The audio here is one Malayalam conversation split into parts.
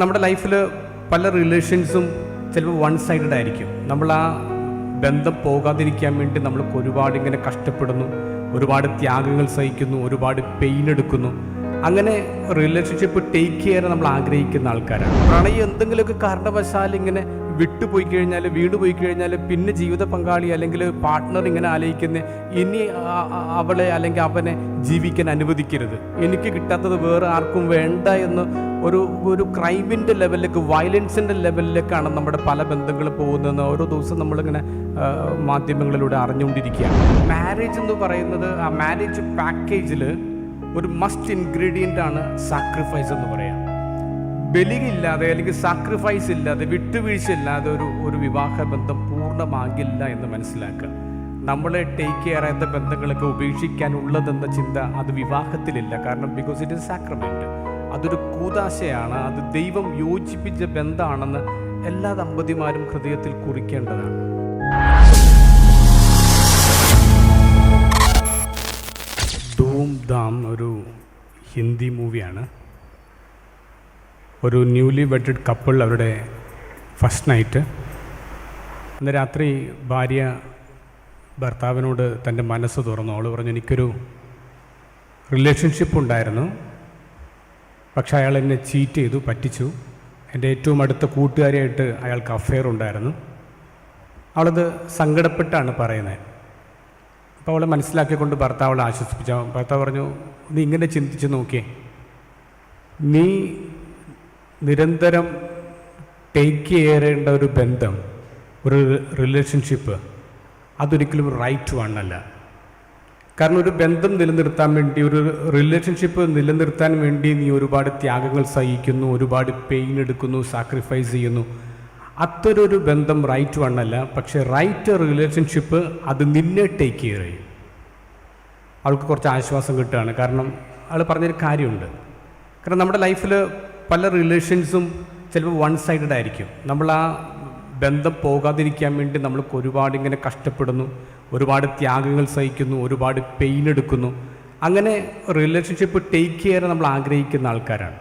നമ്മുടെ ലൈഫിൽ പല റിലേഷൻസും ചിലപ്പോൾ വൺ സൈഡഡ് ആയിരിക്കും. നമ്മൾ ആ ബന്ധം പോകാതിരിക്കാൻ വേണ്ടി നമ്മൾ ഒരുപാട് ഇങ്ങനെ കഷ്ടപ്പെടുന്നു ഒരുപാട് ത്യാഗങ്ങൾ സഹിക്കുന്നു ഒരുപാട് പെയിൻ എടുക്കുന്നു. അങ്ങനെ റിലേഷൻഷിപ്പ് ടേക്ക് ചെയ്യാൻ നമ്മൾ ആഗ്രഹിക്കുന്ന ആൾക്കാരാണ്. പ്രണയം എന്തെങ്കിലുമൊക്കെ കാരണവശാൽ ഇങ്ങനെ വിട്ടുപോയി കഴിഞ്ഞാൽ വീട് പോയി കഴിഞ്ഞാൽ പിന്നെ ജീവിത പങ്കാളി അല്ലെങ്കിൽ പാർട്ട്ണർ ഇങ്ങനെ ആലോചിക്കുന്ന ഇനി അവളെ അല്ലെങ്കിൽ അവനെ ജീവിക്കാൻ അനുവദിക്കരുത്. എനിക്ക് കിട്ടാത്തത് വേറെ ആർക്കും വേണ്ട എന്ന് ഒരു ഒരു ക്രൈമിന്റെ ലെവലിലേക്ക് വയലൻസിന്റെ ലെവലിലേക്കാണ് നമ്മുടെ പല ബന്ധങ്ങൾ പോകുന്നതെന്ന് ഓരോ ദിവസം നമ്മളിങ്ങനെ മാധ്യമങ്ങളിലൂടെ അറിഞ്ഞുകൊണ്ടിരിക്കുകയാണ്. മാരേജ് എന്ന് പറയുന്നത് ആ മാരേജ് പാക്കേജിൽ ഒരു മസ്റ്റ് ഇൻഗ്രീഡിയന്റ് ആണ് സാക്രിഫൈസ് എന്ന് പറയാം ബലിയില്ലാതെ അല്ലെങ്കിൽ സാക്രിഫൈസ് ഇല്ലാതെ വിട്ടുവീഴ്ച ഇല്ലാതെ ഒരു ഒരു വിവാഹ ബന്ധം പൂർണമാകില്ല എന്ന് മനസ്സിലാക്കുക. നമ്മളെ ടേക്ക് കെയർ ആയ ബന്ധങ്ങളൊക്കെ ഉപേക്ഷിക്കാനുള്ളതെന്ന ചിന്ത അത് വിവാഹത്തിലില്ല. കാരണം ബിക്കോസ് ഇറ്റ് ഇസ് സാക്രമെന്റ് അതൊരു കൂതാശയാണ്. അത് ദൈവം യോജിപ്പിച്ച ബന്ധമാണെന്ന് എല്ലാ ദമ്പതിമാരും ഹൃദയത്തിൽ കുറിക്കേണ്ടതാണ്. ധൂം ധാം ഒരു ഹിന്ദി മൂവിയാണ്. ഒരു ന്യൂലി വെഡഡ് കപ്പിൾ അവരുടെ ഫസ്റ്റ് നൈറ്റ് അന്ന് രാത്രി ഭാര്യ ഭർത്താവിനോട് തന്റെ മനസ്സ് തുറന്നു. അവൾ പറഞ്ഞു എനിക്കൊരു റിലേഷൻഷിപ്പ് ഉണ്ടായിരുന്നു. പക്ഷെ അയാൾ എന്നെ ചീറ്റ് ചെയ്തു പറ്റിച്ചു. എന്റെ ഏറ്റവും അടുത്ത കൂട്ടുകാരിയായിട്ട് അയാൾക്ക് അഫെയർ ഉണ്ടായിരുന്നു. അവളത് സങ്കടപ്പെട്ടാണ് പറയുന്നത്. അപ്പോൾ അവളെ മനസ്സിലാക്കിക്കൊണ്ട് ഭർത്താവ് അവളെ ആശ്വസിപ്പിച്ചു. ഭർത്താവ് പറഞ്ഞു നീ ഇങ്ങനെ ചിന്തിച്ച് നോക്കിയേ. നീ നിരന്തരം ടേക്ക് ചെയ്യേണ്ട ഒരു ബന്ധം ഒരു റിലേഷൻഷിപ്പ് അതൊരിക്കലും റൈറ്റ് വണ്ണല്ല കാരണം ഒരു ബന്ധം നിലനിർത്താൻ വേണ്ടി ഒരു റിലേഷൻഷിപ്പ് നിലനിർത്താൻ വേണ്ടി നീ ഒരുപാട് ത്യാഗങ്ങൾ സഹിക്കുന്നു ഒരുപാട് പെയിൻ എടുക്കുന്നു സാക്രിഫൈസ് ചെയ്യുന്നു. അത്തരൊരു ബന്ധം റൈറ്റ് വണ്ണല്ല പക്ഷേ റൈറ്റ് റിലേഷൻഷിപ്പ് അത് നിന്നെ ടേക്ക് കെയർ ചെയ്യും. അവൾക്ക് കുറച്ച് ആശ്വാസം കിട്ടുകയാണ്. കാരണം അവൾ പറഞ്ഞൊരു കാര്യമുണ്ട്. കാരണം നമ്മുടെ ലൈഫിൽ പല റിലേഷൻസും ചിലപ്പോൾ വൺ സൈഡഡ് ആയിരിക്കും. നമ്മൾ ആ ബന്ധം പോകാതിരിക്കാൻ വേണ്ടി നമ്മൾ ഒരുപാട് ഇങ്ങനെ കഷ്ടപ്പെടുന്നു ഒരുപാട് ത്യാഗങ്ങൾ സഹിക്കുന്നു ഒരുപാട് പെയിൻ എടുക്കുന്നു. അങ്ങനെ റിലേഷൻഷിപ്പ് ടേക്ക് ചെയ്യാൻ നമ്മൾ ആഗ്രഹിക്കുന്ന ആൾക്കാരാണ്.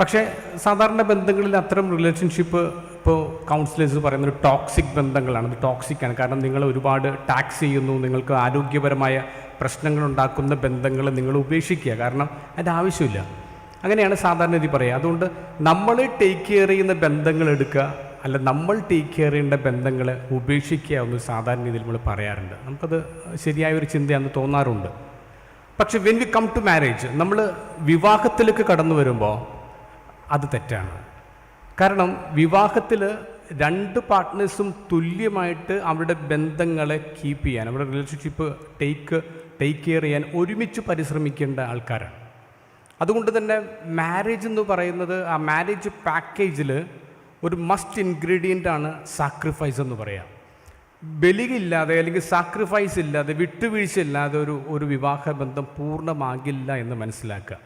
പക്ഷേ സാധാരണ ബന്ധങ്ങളിൽ അത്തരം റിലേഷൻഷിപ്പ് ഇപ്പോൾ കൗൺസിലേഴ്സ് പറയുന്നത് ടോക്സിക് ബന്ധങ്ങളാണ്. അത് ടോക്സിക് ആണ്. കാരണം നിങ്ങൾ ഒരുപാട് ടാക്സ് ചെയ്യുന്നു നിങ്ങൾക്ക് ആരോഗ്യപരമായ പ്രശ്നങ്ങൾ ഉണ്ടാക്കുന്ന ബന്ധങ്ങൾ നിങ്ങൾ ഉപേക്ഷിക്കുക. കാരണം അതിന്റെ ആവശ്യമില്ല. അങ്ങനെയാണ് സാധാരണ രീതി പറയുക. അതുകൊണ്ട് നമ്മൾ ടേക്ക് കെയർ ചെയ്യുന്ന ബന്ധങ്ങൾ എടുക്കുക അല്ല നമ്മൾ ടേക്ക് കെയർ ചെയ്യേണ്ട ബന്ധങ്ങളെ ഉപേക്ഷിക്കുക എന്ന് സാധാരണ രീതിയിൽ നമ്മൾ പറയാറുണ്ട്. നമുക്കത് ശരിയായ ഒരു ചിന്തയാണെന്ന് തോന്നാറുണ്ട്. പക്ഷെ when we come to marriage നമ്മൾ വിവാഹത്തിലേക്ക് കടന്നു വരുമ്പോൾ അത് തെറ്റാണ്. കാരണം വിവാഹത്തിൽ രണ്ട് പാർട്ട്നേഴ്സും തുല്യമായിട്ട് അവരുടെ ബന്ധങ്ങളെ കീപ്പ് ചെയ്യാൻ അവരുടെ റിലേഷൻഷിപ്പ് ടേക്ക് ടേക്ക് കെയർ ചെയ്യാൻ ഒരുമിച്ച് പരിശ്രമിക്കേണ്ട ആൾക്കാരാണ്. അതുകൊണ്ട് തന്നെ മാരേജ് എന്ന് പറയുന്നത് ആ മാരേജ് പാക്കേജിൽ ഒരു മസ്റ്റ് ഇൻഗ്രീഡിയന്റ് ആണ് സാക്രിഫൈസ് എന്ന് പറയാം. ബലിയില്ലാതെ അല്ലെങ്കിൽ സാക്രിഫൈസ് ഇല്ലാതെ വിട്ടുവീഴ്ച ഇല്ലാതെ ഒരു ഒരു വിവാഹ ബന്ധം പൂർണമാകില്ല എന്ന് മനസ്സിലാക്കുക.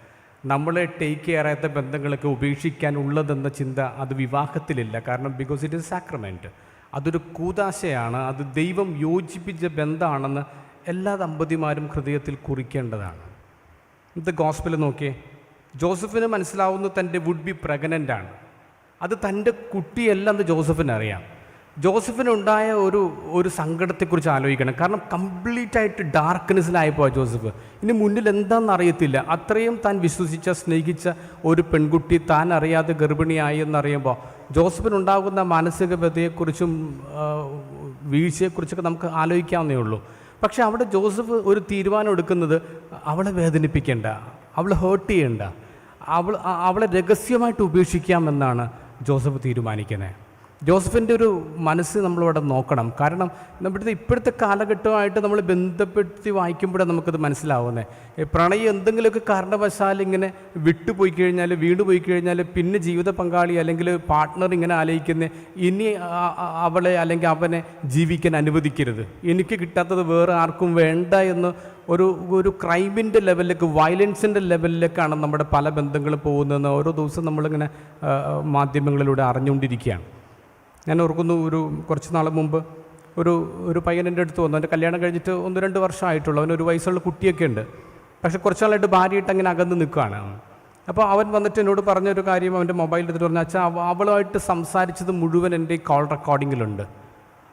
നമ്മളെ ടേക്ക് കെയർ ആയ ബന്ധങ്ങളൊക്കെ ഉപേക്ഷിക്കാനുള്ളതെന്ന ചിന്ത അത് വിവാഹത്തിലില്ല. കാരണം ബിക്കോസ് ഇറ്റ് ഇസ് സാക്രമെന്റ് അതൊരു കൂതാശയാണ്. അത് ദൈവം യോജിപ്പിച്ച ബന്ധമാണെന്ന് എല്ലാ ദമ്പതിമാരും ഹൃദയത്തിൽ കുറിക്കേണ്ടതാണ്. ഇന്നത്തെ ഗോസ്പിൽ നോക്കിയേ. ജോസഫിന് മനസ്സിലാവുന്ന തന്റെ വുഡ് ബി പ്രഗ്നന്റ് ആണ്. അത് തന്റെ കുട്ടിയല്ല എന്ന് ജോസഫിന് അറിയാം. ജോസഫിനുണ്ടായ ഒരു ഒരു സങ്കടത്തെക്കുറിച്ച് ആലോചിക്കണം. കാരണം കംപ്ലീറ്റ് ആയിട്ട് ഡാർക്ക്നെസ്സിലായിപ്പോയി ജോസഫ്. ഇനി മുന്നിൽ എന്താണെന്ന് അറിയത്തില്ല. അത്രയും താൻ വിശ്വസിച്ച സ്നേഹിച്ച ഒരു പെൺകുട്ടി താൻ അറിയാതെ ഗർഭിണിയായി എന്നറിയുമ്പോൾ ജോസഫിനുണ്ടാകുന്ന മാനസിക വ്യതയെക്കുറിച്ചും വീഴ്ചയെക്കുറിച്ചൊക്കെ നമുക്ക് ആലോചിക്കാവുന്നേ ഉള്ളൂ. പക്ഷെ അവിടെ ജോസഫ് ഒരു തീരുമാനം എടുക്കുന്നത് അവളെ വേദനിപ്പിക്കേണ്ട അവളെ ഹേർട്ട് ചെയ്യണ്ട അവൾ അവളെ രഹസ്യമായിട്ട് ഉപേക്ഷിക്കാമെന്നാണ് ജോസഫ് തീരുമാനിക്കുന്നത്. ജോസഫിന്റെ ഒരു മനസ്സ് നമ്മളിവിടെ നോക്കണം. കാരണം നമ്മുടെ ഇപ്പോഴത്തെ കാലഘട്ടമായിട്ട് നമ്മൾ ബന്ധപ്പെടുത്തി വായിക്കുമ്പോഴാണ് നമുക്കത് മനസ്സിലാവുന്നത് പ്രണയം എന്തെങ്കിലുമൊക്കെ കാരണവശാൽ ഇങ്ങനെ വിട്ടുപോയി കഴിഞ്ഞാൽ വീട് പോയി കഴിഞ്ഞാൽ പിന്നെ ജീവിത പങ്കാളി അല്ലെങ്കിൽ പാർട്ട്ണർ ഇങ്ങനെ ആലോചിക്കുന്ന ഇനി അവളെ അല്ലെങ്കിൽ അവനെ ജീവിക്കാൻ അനുവദിക്കരുത്. എനിക്ക് കിട്ടാത്തത് വേറെ ആർക്കും വേണ്ട എന്ന് ഒരു ഒരു ക്രൈമിന്റെ ലെവലിലേക്ക് വയലൻസിന്റെ ലെവലിലേക്കാണ് നമ്മുടെ പല ബന്ധങ്ങൾ പോകുന്നതെന്ന് ഓരോ ദിവസം നമ്മളിങ്ങനെ മാധ്യമങ്ങളിലൂടെ അറിഞ്ഞുകൊണ്ടിരിക്കുകയാണ്. ഞാൻ ഓർക്കുന്നു ഒരു കുറച്ച് നാൾ മുമ്പ് ഒരു ഒരു പയ്യൻ എന്റെ അടുത്ത് വന്നു. എന്റെ കല്യാണം കഴിഞ്ഞിട്ട് ഒന്ന് രണ്ട് വർഷമായിട്ടുള്ളൂ. അവനൊരു ഒരു വയസ്സുള്ള കുട്ടിയൊക്കെ ഉണ്ട്. പക്ഷേ കുറച്ച് നാളായിട്ട് ഭാര്യയായിട്ട് അങ്ങനെ അകന്ന് നിൽക്കുകയാണ് അപ്പോൾ അവൻ വന്നിട്ട് എന്നോട് പറഞ്ഞൊരു കാര്യം അവന്റെ മൊബൈലിൽ എടുത്തിട്ട് പറഞ്ഞു അച്ഛാ അവ- അവളുമായിട്ട് സംസാരിച്ചത് മുഴുവൻ എന്റെ കോൾ റെക്കോർഡിങ്ങിലുണ്ട്.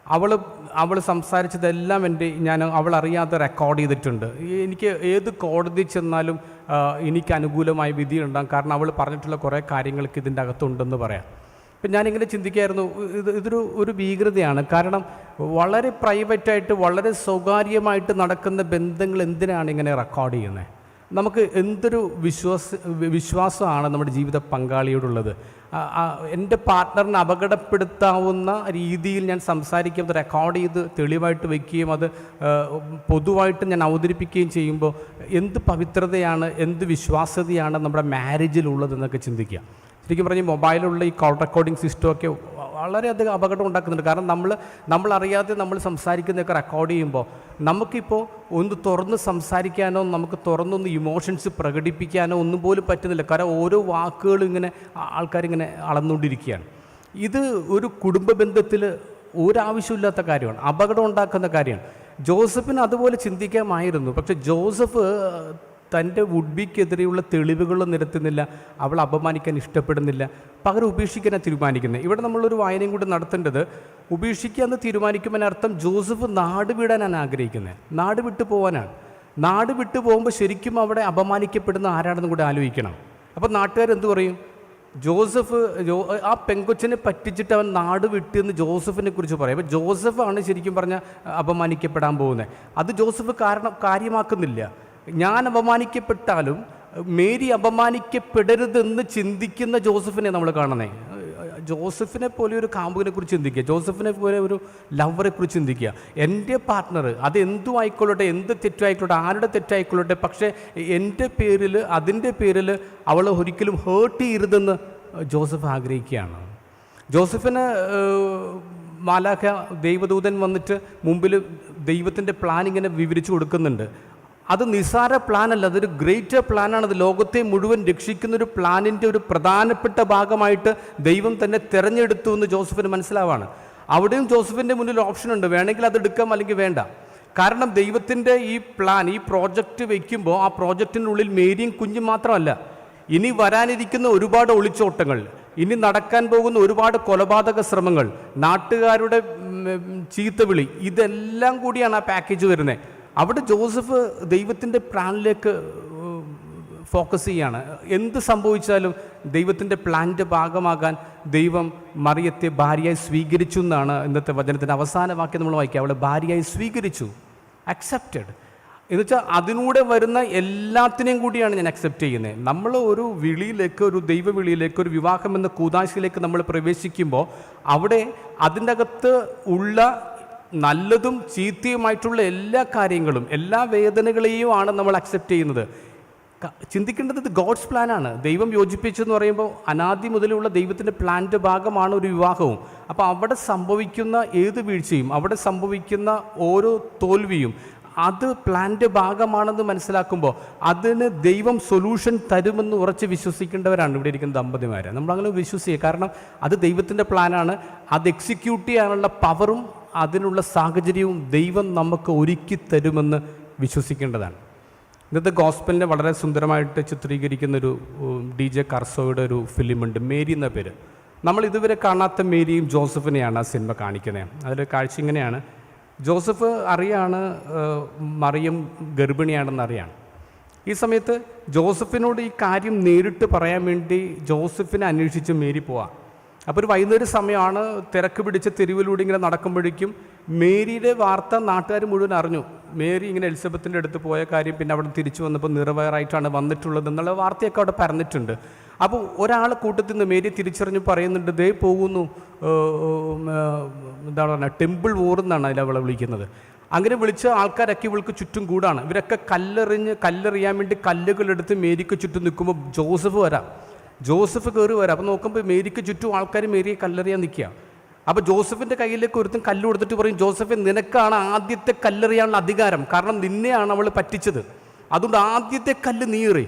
അവൾ അവൾ സംസാരിച്ചതെല്ലാം എന്റെ ഞാൻ അവൾ അറിയാതെ റെക്കോർഡ് ചെയ്തിട്ടുണ്ട്. എനിക്ക് ഏത് കോടതി ചെന്നാലും എനിക്ക് അനുകൂലമായ വിധി ഉണ്ടാകും കാരണം അവൾ പറഞ്ഞിട്ടുള്ള കുറേ കാര്യങ്ങൾക്ക് ഇതിന്റെ അകത്തുണ്ടെന്ന് പറയാം. അപ്പം ഞാനിങ്ങനെ ചിന്തിക്കായിരുന്നു ഇത് ഇതൊരു ഒരു ഭീകരതയാണ്. കാരണം വളരെ പ്രൈവറ്റായിട്ട് വളരെ സ്വകാര്യമായിട്ട് നടക്കുന്ന ബന്ധങ്ങൾ എന്തിനാണ് ഇങ്ങനെ റെക്കോർഡ് ചെയ്യുന്നത് നമുക്ക് എന്തൊരു വിശ്വാസ വിശ്വാസമാണ് നമ്മുടെ ജീവിത പങ്കാളിയോടുള്ളത്? എന്റെ പാർട്ട്ണറിനെ അപകടപ്പെടുത്താവുന്ന രീതിയിൽ ഞാൻ സംസാരിക്കുകയും അത് റെക്കോർഡ് ചെയ്ത് തെളിവായിട്ട് വയ്ക്കുകയും അത് പൊതുവായിട്ട് ഞാൻ അവതരിപ്പിക്കുകയും ചെയ്യുമ്പോൾ എന്ത് പവിത്രതയാണ് എന്ത് വിശ്വാസ്യതയാണ് നമ്മുടെ മാരേജിലുള്ളതെന്നൊക്കെ ചിന്തിക്കുക. ശരിക്കും പറഞ്ഞ് മൊബൈലുള്ള ഈ കോൾ റെക്കോർഡിംഗ് സിസ്റ്റമൊക്കെ വളരെയധികം അപകടം ഉണ്ടാക്കുന്നുണ്ട്. കാരണം നമ്മൾ നമ്മൾ അറിയാതെ നമ്മൾ സംസാരിക്കുന്നതൊക്കെ റെക്കോർഡ് ചെയ്യുമ്പോൾ നമുക്കിപ്പോൾ ഒന്ന് തുറന്ന് സംസാരിക്കാനോ നമുക്ക് തുറന്നൊന്ന് ഇമോഷൻസ് പ്രകടിപ്പിക്കാനോ ഒന്നും പോലും പറ്റുന്നില്ല. കാരണം ഓരോ വാക്കുകളും ഇങ്ങനെ ആൾക്കാരിങ്ങനെ അളന്നുകൊണ്ടിരിക്കുകയാണ്. ഇത് ഒരു കുടുംബ ബന്ധത്തിൽ ഒരാവശ്യമില്ലാത്ത കാര്യമാണ്. അപകടം ഉണ്ടാക്കുന്ന കാര്യമാണ്. ജോസഫിന് അതുപോലെ ചിന്തിക്കാമായിരുന്നു. പക്ഷെ ജോസഫ് തന്റെ വുഡ്ബിക്കെതിരെയുള്ള തെളിവുകൾ നിരത്തുന്നില്ല. അവൾ അപമാനിക്കാൻ ഇഷ്ടപ്പെടുന്നില്ല. പകരം ഉപേക്ഷിക്കാനാണ് തീരുമാനിക്കുന്നത് ഇവിടെ നമ്മളൊരു വായനയും കൂടി നടത്തേണ്ടത് ഉപേക്ഷിക്കുക എന്ന് തീരുമാനിക്കുമ്പോൾ അർത്ഥം ജോസഫ് നാട് വിടാനാണ് ആഗ്രഹിക്കുന്നത് നാട് വിട്ടു പോകാനാണ് നാട് വിട്ടു പോകുമ്പോൾ ശരിക്കും അവിടെ അപമാനിക്കപ്പെടുന്ന ആരാണെന്ന് കൂടി ആലോചിക്കണം. അപ്പോൾ നാട്ടുകാരെന്ത് പറയും? ജോസഫ് ജോ ആ പെങ്കൊച്ചിനെ പറ്റിച്ചിട്ട് അവൻ നാട് വിട്ടെന്ന് ജോസഫിനെ കുറിച്ച് പറയും. അപ്പോൾ ജോസഫാണ് ശരിക്കും പറഞ്ഞാൽ അപമാനിക്കപ്പെടാൻ പോകുന്നത് അത് ജോസഫ് കാരണം കാര്യമാക്കുന്നില്ല. ഞാൻ അപമാനിക്കപ്പെട്ടാലും മേരി അപമാനിക്കപ്പെടരുതെന്ന് ചിന്തിക്കുന്ന ജോസഫിനെ നമ്മൾ കാണുന്നേ. ജോസഫിനെ പോലെ ഒരു കാമ്പുവിനെ കുറിച്ച് ചിന്തിക്കുക. ജോസഫിനെ പോലെ ഒരു ലവറെ കുറിച്ച് ചിന്തിക്കുക. എന്റെ പാർട്ട്ണർ അത് എന്തും ആയിക്കൊള്ളട്ടെ എന്ത് തെറ്റായിക്കൊള്ളട്ടെ ആരുടെ തെറ്റായിക്കൊള്ളട്ടെ പക്ഷേ എന്റെ പേരിൽ അതിന്റെ പേരിൽ അവളെ ഒരിക്കലും ഹേർട്ട് ചെയ്യരുതെന്ന് ജോസഫ് ആഗ്രഹിക്കുകയാണ്. ജോസഫിന് മാലാഖ ദൈവദൂതൻ വന്നിട്ട് മുമ്പിൽ ദൈവത്തിന്റെ പ്ലാൻ ഇങ്ങനെ വിവരിച്ചു കൊടുക്കുന്നുണ്ട്. അത് നിസാര പ്ലാനല്ല അതൊരു ഗ്രേറ്റർ പ്ലാനാണ് അത് ലോകത്തെ മുഴുവൻ രക്ഷിക്കുന്ന ഒരു പ്ലാനിന്റെ ഒരു പ്രധാനപ്പെട്ട ഭാഗമായിട്ട് ദൈവം തന്നെ തിരഞ്ഞെടുത്തു എന്ന് ജോസഫിന് മനസ്സിലാവാണ്. അവിടെയും ജോസഫിന്റെ മുന്നിൽ ഓപ്ഷൻ ഉണ്ട്. വേണമെങ്കിൽ അത് എടുക്കാം അല്ലെങ്കിൽ വേണ്ട. കാരണം ദൈവത്തിന്റെ ഈ പ്ലാൻ ഈ പ്രോജക്റ്റ് വയ്ക്കുമ്പോൾ ആ പ്രോജക്റ്റിനുള്ളിൽ മേരിയും കുഞ്ഞും മാത്രമല്ല. ഇനി വരാനിരിക്കുന്ന ഒരുപാട് ഒളിച്ചോട്ടങ്ങൾ ഇനി നടക്കാൻ പോകുന്ന ഒരുപാട് കൊലപാതക ശ്രമങ്ങൾ നാട്ടുകാരുടെ ചീത്തവിളി ഇതെല്ലാം കൂടിയാണ് ആ പാക്കേജ് വരുന്നത്. അവിടെ ജോസഫ് ദൈവത്തിന്റെ പ്ലാനിലേക്ക് ഫോക്കസ് ചെയ്യാണ് എന്ത് സംഭവിച്ചാലും ദൈവത്തിന്റെ പ്ലാനിന്റെ ഭാഗമാകാൻ ദൈവം മറിയത്തെ ഭാര്യയായി സ്വീകരിച്ചു എന്നാണ് ഇന്നത്തെ വചനത്തിന്റെ അവസാന വാക്യം നമ്മൾ വായിക്കുക. അവളെ ഭാര്യയായി സ്വീകരിച്ചു. അക്സെപ്റ്റഡ് എന്നുവെച്ചാൽ അതിലൂടെ വരുന്ന എല്ലാത്തിനെയും കൂടിയാണ് ഞാൻ അക്സെപ്റ്റ് ചെയ്യുന്നത്. നമ്മൾ ഒരു വിളിയിലേക്ക് ഒരു ദൈവവിളിയിലേക്ക് ഒരു വിവാഹം എന്ന കൂതാശയിലേക്ക് നമ്മൾ പ്രവേശിക്കുമ്പോൾ അവിടെ അതിന്റെ അകത്ത് ഉള്ള നല്ലതും ചീത്തയുമായിട്ടുള്ള എല്ലാ കാര്യങ്ങളും എല്ലാ വേദനകളെയും ആണ് നമ്മൾ അക്സെപ്റ്റ് ചെയ്യുന്നത്. ചിന്തിക്കേണ്ടത് ഇത് ഗോഡ്സ് പ്ലാനാണ് ദൈവം യോജിപ്പിച്ചെന്ന് പറയുമ്പോൾ അനാദി മുതലുള്ള ദൈവത്തിന്റെ പ്ലാന്റെ ഭാഗമാണ് ഒരു വിവാഹവും. അപ്പോൾ അവിടെ സംഭവിക്കുന്ന ഏത് വീഴ്ചയും അവിടെ സംഭവിക്കുന്ന ഓരോ തോൽവിയും അത് പ്ലാന്റെ ഭാഗമാണെന്ന് മനസ്സിലാക്കുമ്പോൾ അതിന് ദൈവം സൊല്യൂഷൻ തരുമെന്ന് ഉറച്ച് വിശ്വസിക്കേണ്ടവരാണ് ഇവിടെ ഇരിക്കുന്ന ദമ്പതിമാർ നമ്മളങ്ങനെ വിശ്വസിക്കുക. കാരണം അത് ദൈവത്തിന്റെ പ്ലാനാണ് അത് എക്സിക്യൂട്ട് ചെയ്യാനുള്ള പവറും അതിനുള്ള സാഹചര്യവും ദൈവം നമുക്ക് ഒരുക്കി തരുമെന്ന് വിശ്വസിക്കേണ്ടതാണ്. ഇന്നത്തെ ഗോസ്പലിനെ വളരെ സുന്ദരമായിട്ട് ചിത്രീകരിക്കുന്ന ഒരു ഡി ജെ കർസോയുടെ ഒരു ഫിലിമുണ്ട്. മേരി എന്ന പേര്. നമ്മൾ ഇതുവരെ കാണാത്ത മേരിയും ജോസഫിനെയാണ് ആ സിനിമ കാണിക്കുന്നത്. അതിൽ കാഴ്ച ഇങ്ങനെയാണ്. ജോസഫ് അറിയാണ് മറിയും ഗർഭിണിയാണെന്ന് അറിയാണ്. ഈ സമയത്ത് ജോസഫിനോട് ഈ കാര്യം നേരിട്ട് പറയാൻ വേണ്ടി ജോസഫിനെ അന്വേഷിച്ച് മേരി പോവാം. അപ്പോൾ ഒരു വൈകുന്നേരം സമയമാണ് തിരക്ക് പിടിച്ച തെരുവിലൂടെ ഇങ്ങനെ നടക്കുമ്പോഴേക്കും മേരിയുടെ വാർത്ത നാട്ടുകാർ മുഴുവൻ അറിഞ്ഞു. മേരി ഇങ്ങനെ എലിസബത്തിന്റെ അടുത്ത് പോയ കാര്യം പിന്നെ അവിടെ തിരിച്ചു വന്നപ്പോൾ നിറവേറായിട്ടാണ് വന്നിട്ടുള്ളത് എന്നുള്ള വാർത്തയൊക്കെ അവിടെ പറഞ്ഞിട്ടുണ്ട് അപ്പോൾ ഒരാൾ കൂട്ടത്തിൽ നിന്ന് മേരി തിരിച്ചറിഞ്ഞ് പറയുന്നുണ്ട് ദേ പോകുന്നു എന്താണ് പറയുക ടെമ്പിൾ വോർ എന്നാണ് അതിൽ അവളെ വിളിക്കുന്നത്. അങ്ങനെ വിളിച്ച ആൾക്കാരൊക്കെ ഇവൾക്ക് ചുറ്റും കൂടാണ്. ഇവരൊക്കെ കല്ലെറിഞ്ഞ് കല്ലെറിയാൻ വേണ്ടി കല്ലുകളെടുത്ത് മേരിക്ക് ചുറ്റും നിൽക്കുമ്പോൾ ജോസഫ് വരാം. ജോസഫ് കയറി വരാം. അപ്പോൾ നോക്കുമ്പോൾ മേരിക്ക് ചുറ്റും ആൾക്കാർ മേരിയെ കല്ലെറിയാൻ നിൽക്കുക. അപ്പോൾ ജോസഫിന്റെ കയ്യിലേക്ക് ഒരുത്തും കല്ല് കൊടുത്തിട്ട് പറയും ജോസഫ് നിനക്കാണ് ആദ്യത്തെ കല്ലെറിയാനുള്ള അധികാരം. കാരണം നിന്നെയാണ് അവൾ പറ്റിച്ചത്. അതുകൊണ്ട് ആദ്യത്തെ കല്ല് നീറി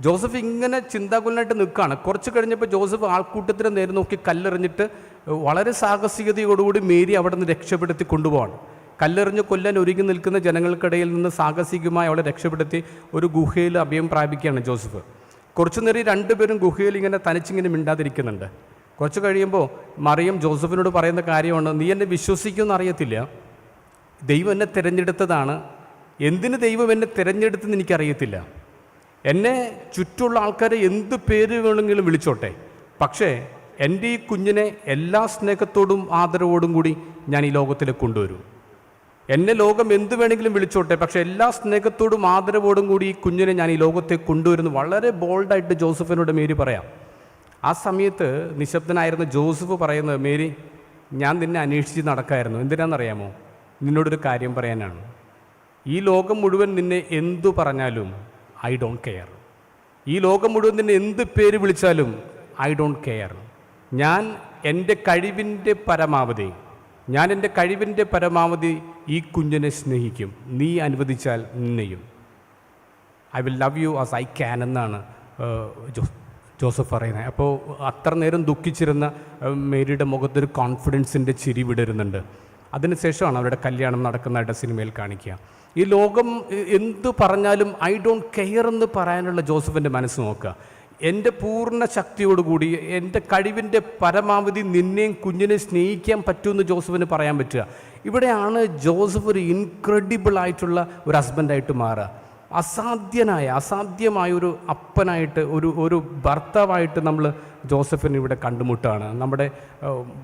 ജോസഫ് ഇങ്ങനെ ചിന്താകുലനായിട്ട് നിൽക്കുകയാണ്. കുറച്ച് കഴിഞ്ഞപ്പോൾ ജോസഫ് ആൾക്കൂട്ടത്തിന് നേരെ നോക്കി കല്ലെറിഞ്ഞിട്ട് വളരെ സാഹസികതയോടുകൂടി മേരി അവിടെ നിന്ന് രക്ഷപ്പെടുത്തി കൊണ്ടുപോകാണ് കല്ലെറിഞ്ഞ് കൊല്ലാൻ ഒരുങ്ങി നിൽക്കുന്ന ജനങ്ങൾക്കിടയിൽ നിന്ന് സാഹസികമായി അവളെ രക്ഷപ്പെടുത്തി ഒരു ഗുഹയിൽ അഭയം പ്രാപിക്കുകയാണ് ജോസഫ്. കുറച്ചു നേരം രണ്ടുപേരും ഗുഹയിൽ ഇങ്ങനെ തനിച്ചിങ്ങനെ മിണ്ടാതിരിക്കുന്നുണ്ട്. കുറച്ച് കഴിയുമ്പോൾ മറിയം ജോസഫിനോട് പറയുന്ന കാര്യമാണ് നീ എന്നെ വിശ്വസിക്കുമെന്ന് അറിയത്തില്ല. ദൈവം എന്നെ തിരഞ്ഞെടുത്തതാണ്. എന്തിന് ദൈവം എന്നെ തിരഞ്ഞെടുത്തെന്ന് എനിക്കറിയത്തില്ല. എന്നെ ചുറ്റുള്ള ആൾക്കാരെ എന്ത് പേര് വേണമെങ്കിലും വിളിച്ചോട്ടെ. പക്ഷേ എന്റെ ഈ കുഞ്ഞിനെ എല്ലാ സ്നേഹത്തോടും ആദരവോടും കൂടി ഞാൻ ഈ ലോകത്തിലേക്ക് കൊണ്ടുവരും. എന്നെ ലോകം എന്ത് വേണമെങ്കിലും വിളിച്ചോട്ടെ പക്ഷേ എല്ലാ സ്നേഹത്തോടും ആദരവോടും കൂടി ഈ കുഞ്ഞിനെ ഞാൻ ഈ ലോകത്തേക്ക് കൊണ്ടുവരുന്നു വളരെ ബോൾഡായിട്ട് ജോസഫിനോട് മേരി പറയാം. ആ സമയത്ത് നിശബ്ദനായിരുന്ന ജോസഫ് പറയുന്നത് മേരി ഞാൻ നിന്നെ അന്വേഷിച്ച് നടക്കായിരുന്നു. എന്തിനാണെന്നറിയാമോ? നിന്നോടൊരു കാര്യം പറയാനാണ്. ഈ ലോകം മുഴുവൻ നിന്നെ എന്തു പറഞ്ഞാലും ഐ ഡോണ്ട് കെയർ ഈ ലോകം മുഴുവൻ നിന്നെ എന്ത് പേര് വിളിച്ചാലും ഐ ഡോണ്ട് കെയർ ഞാൻ എന്റെ കഴിവിന്റെ പരമാവധി ഞാൻ എന്റെ കഴിവിന്റെ പരമാവധി ഈ കുഞ്ഞിനെ സ്നേഹിക്കും. നീ അനുവദിച്ചാൽ നിന്നെയും. I will love you as I can എന്നാണ് ഏഹ്, ജോ- ജോസഫ് പറയുന്നത്. അപ്പോൾ അത്ര നേരം ദുഃഖിച്ചിരുന്ന മേരിയുടെ മുഖത്തൊരു കോൺഫിഡൻസിന്റെ ചിരി വിടരുന്നുണ്ട്. അതിനുശേഷമാണ് അവരുടെ കല്യാണം നടക്കുന്നതായിട്ട് സിനിമയിൽ കാണിക്കുക. ഈ ലോകം എന്തു പറഞ്ഞാലും ഐ ഡോണ്ട് കെയർ എന്ന് പറയാനുള്ള ജോസഫിന്റെ മനസ്സ് നോക്കുക. എന്റെ പൂർണ ശക്തിയോടുകൂടി എന്റെ കഴിവിന്റെ പരമാവധി നിന്നെയും കുഞ്ഞിനെ സ്നേഹിക്കാൻ പറ്റുമെന്ന് ജോസഫിന് പറയാൻ പറ്റുക. ഇവിടെയാണ് ജോസഫ് ഒരു ഇൻക്രെഡിബിൾ ആയിട്ടുള്ള ഒരു ഹസ്ബൻഡായിട്ട് മാറുക. അസാധ്യനായ അസാധ്യമായ ഒരു അപ്പനായിട്ട് ഒരു ഒരു ഭർത്താവായിട്ട് നമ്മൾ ജോസഫിനെ ഇവിടെ കണ്ടുമുട്ടാണ് നമ്മുടെ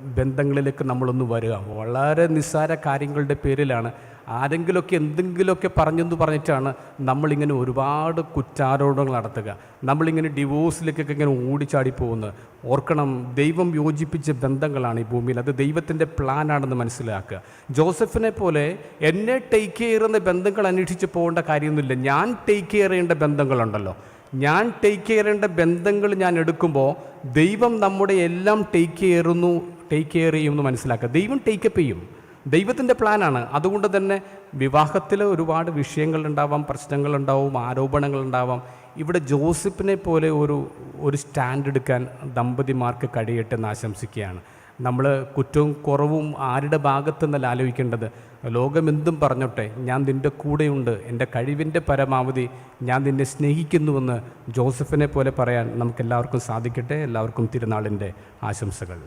ബന്ധങ്ങളിലേക്ക് നമ്മളൊന്ന് വരിക. വളരെ നിസ്സാര കാര്യങ്ങളുടെ പേരിലാണ് ആരെങ്കിലുമൊക്കെ എന്തെങ്കിലുമൊക്കെ പറഞ്ഞെന്ന് പറഞ്ഞിട്ടാണ് നമ്മളിങ്ങനെ ഒരുപാട് കുറ്റാരോപണങ്ങൾ നടത്തുക. നമ്മളിങ്ങനെ ഡിവോഴ്സിലേക്കൊക്കെ ഇങ്ങനെ ഓടിച്ചാടി പോകുന്നത് ഓർക്കണം ദൈവം യോജിപ്പിച്ച ബന്ധങ്ങളാണ് ഈ ഭൂമിയിൽ. അത് ദൈവത്തിന്റെ പ്ലാനാണെന്ന് മനസ്സിലാക്കുക. ജോസഫിനെ പോലെ എന്നെ ടേക്ക് കെയർ എന്ന ബന്ധങ്ങൾ അന്വേഷിച്ച് പോകേണ്ട കാര്യമൊന്നുമില്ല. ഞാൻ ടേക്ക് കെയർ ചെയ്യേണ്ട ബന്ധങ്ങളുണ്ടല്ലോ. ഞാൻ ടേക്ക് കെയർ ചെയ്യേണ്ട ബന്ധങ്ങൾ ഞാൻ എടുക്കുമ്പോൾ ദൈവം നമ്മുടെ എല്ലാം ടേക്ക് കെയറുന്നു ടേക്ക് കെയർ ചെയ്യുമെന്ന് മനസ്സിലാക്കുക. ദൈവം ടേക്കപ്പ് ചെയ്യും. ദൈവത്തിന്റെ പ്ലാനാണ്. അതുകൊണ്ട് തന്നെ വിവാഹത്തിൽ ഒരുപാട് വിഷയങ്ങളുണ്ടാവാം പ്രശ്നങ്ങളുണ്ടാവും ആരോപണങ്ങളുണ്ടാവാം. ഇവിടെ ജോസഫിനെ പോലെ ഒരു ഒരു സ്റ്റാൻഡ് എടുക്കാൻ ദമ്പതിമാർക്ക് കഴിയട്ടെ എന്ന് ആശംസിക്കുകയാണ്. നമ്മൾ കുറ്റവും കുറവും ആരുടെ ഭാഗത്തുനിന്നല്ല ആലോചിക്കേണ്ടത്. ലോകം എന്തും പറഞ്ഞോട്ടെ ഞാൻ നിന്റെ കൂടെയുണ്ട്. എന്റെ കഴിവിന്റെ പരമാവധി ഞാൻ നിന്നെ സ്നേഹിക്കുന്നുവെന്ന് ജോസഫിനെ പോലെ പറയാൻ നമുക്കെല്ലാവർക്കും സാധിക്കട്ടെ. എല്ലാവർക്കും തിരുനാളിന്റെ ആശംസകൾ.